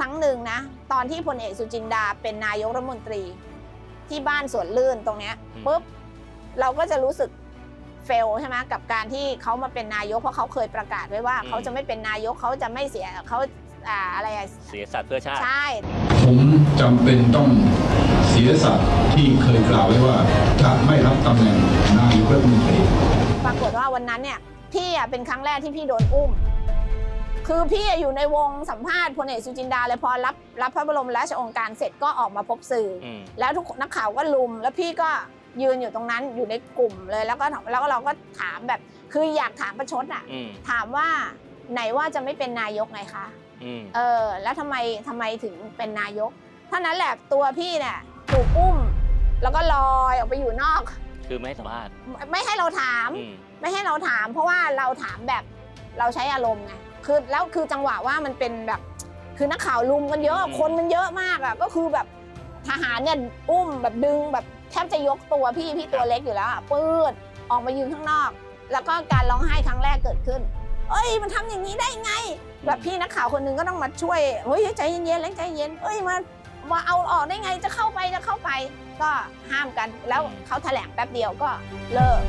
ครั้งหนึ่งนะ ตอนที่พลเอกสุจินดาเป็นนายกรัฐมนตรี ที่บ้านสวนลื่นตรงเนี้ยอืมปุ๊บเราก็จะรู้สึกเฟลใช่ไหมกับการที่เขามาเป็นนายกเพราะเขาเคยประกาศไว้ว่า เขาจะไม่เป็นนายกเขาจะไม่เสียเขาอ่าอะไรอะเสียสัตว์เพื่อชาติใช่ผมจำเป็นต้องเสียสัตย์ที่เคยกล่าวไว้ว่าจะไม่รับตำแหน่งนายกรัฐมนตรีปรากฏว่าวันนั้นเนี่ยพี่อะเป็นครั้งแรกที่พี่โดนอุ้ม คือพี่อะอยู่ในวงสัมภาษณ์พลเอกสุจินดาเลยพอรับรับพระบรมราชโองการเสร็จก็ออกมาพบสื่อออืมแล้วทุกนักข่าวก็ลุม แล้วพี่ก็ยืนอยู่ตรงนั้นอยู่ในกลุ่มเลยแล้วก็แล้วก็เราก็ถามแบบ คืออยากถามประชดอะอืมถามว่าไหนว่าจะไม่เป็นนายกไงคะ อืมเออแล้วทำไมทำไมถึงเป็นนายกเท่านั้นแหละตัวพี่เนี่ยถูกอุ้ม แล้วก็ลอยออกไปอยู่นอก คือไม่ให้สัมภาษณ์ไม่ไม่ให้เราถาม อืม ไม่ให้เราถาม เพราะว่าเราถามแบบเราใช้อารมณ์ไง คือแล้วคือจังหวะว่ามันเป็นแบบ คือนักข่าวลุมกันเยอะ คนมันเยอะมากอะก็คือแบบทหารเนี่ยอุ้มแบบดึงแบบแทบจะยกตัวพี่พี่ตัวเล็กอยู่แล้วอะปืดออกมายืนข้างนอก แล้วก็การร้องไห้ครั้งแรกเกิดขึ้น เอ้ยมันทำอย่างนี้ได้ไง แบบพี่นักข่าวคนหนึงก็ต้องมาช่วยเฮ้ยใจเย็นๆเล้งใจเย็นเอ้ยมามาเอาออกได้ไงจะเข้าไปจะเข้าไป ก็ห้ามกันแล้วเขาแถลงแป๊บเดียวก็เลิก